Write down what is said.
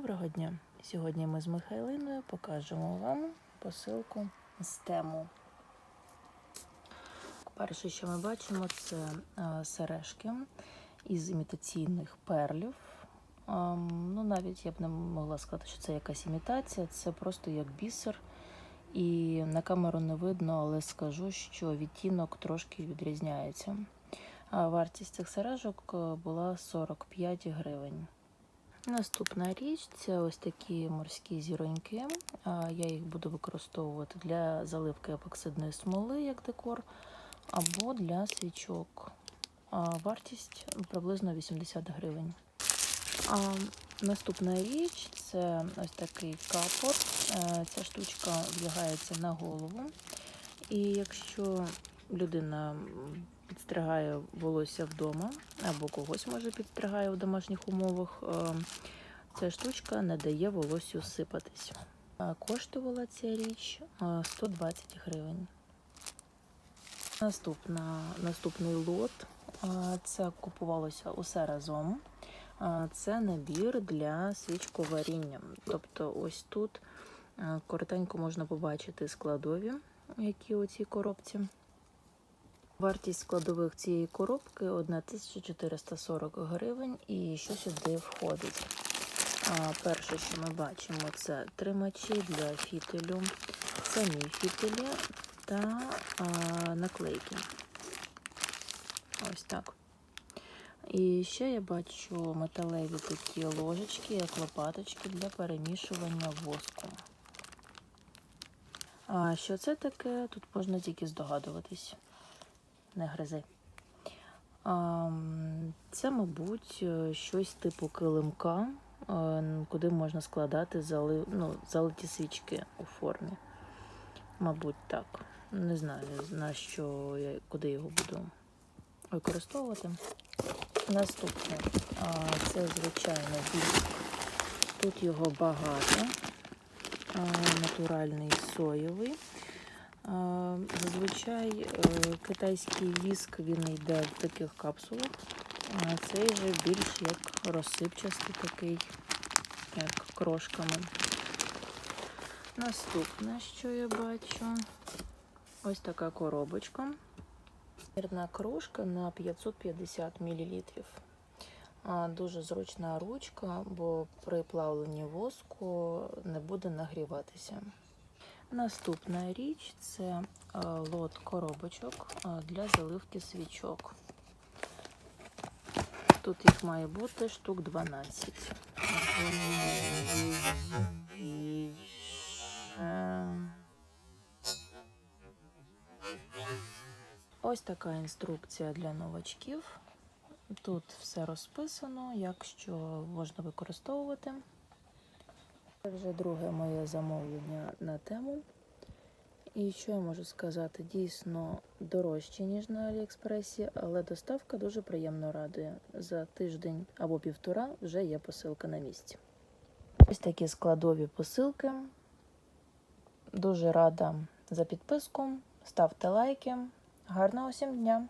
Доброго дня! Сьогодні ми з Михайлиною покажемо вам посилку з тему. Перше, що ми бачимо, це е, сережки із імітаційних перлів. Ем, Ну, навіть я б не могла сказати, що це якась імітація, це просто як бісер. І на камеру не видно, але скажу, що відтінок трошки відрізняється. Вартість цих сережок е, була 45 гривень. Наступна річ це ось такі морські зіроньки. Я їх буду використовувати для заливки епоксидної смоли як декор, або для свічок. Вартість приблизно 80 гривень. А, Наступна річ це ось такий капор. Ця штучка вдягається на голову. І якщо людина підстригає волосся вдома, або когось може підстригає в домашніх умовах, е, ця штучка не дає волоссю сипатись. Е, Коштувала ця річ е, 120 гривень. Наступна, наступний лот е, це купувалося усе разом. Е, Це набір для свічковаріння. Тобто, ось тут е, коротенько можна побачити складові, які у цій коробці. Вартість складових цієї коробки 1440 гривень. І що сюди входить? А, перше, що ми бачимо, це тримачі для фітилю, самі фітилі та а, наклейки. Ось так. І ще я бачу металеві такі ложечки, як лопаточки для перемішування воску. А що це таке? Тут можна тільки здогадуватись. Не гризи. Це, мабуть, щось типу килимка, е, куди можна складати зали... ну, залиті свічки у формі. Мабуть, так. Не знаю, на що я куди його буду використовувати. Наступне це, звичайно, віск. Тут його багато, натуральний соєвий. Зазвичай е, китайський віск він йде в таких капсулах, а цей вже більш як розсипчастий такий, як крошками. Наступне, що я бачу, ось така коробочка. Мірна кружка на 550 мл. Дуже зручна ручка, бо при плавленні воску не буде нагріватися. Наступна річ це е, лот коробочок е, для заливки свічок. Тут їх має бути штук 12. Е, Ось така інструкція для новачків. Тут все розписано, як що можна використовувати. Це вже друге моє замовлення на тему. І що я можу сказати? Дійсно дорожче, ніж на Аліекспресі, але доставка дуже приємно радує. За тиждень або півтора вже є посилка на місці. Ось такі складові посилки. Дуже рада за підписку. Ставте лайки. Гарного всім дня!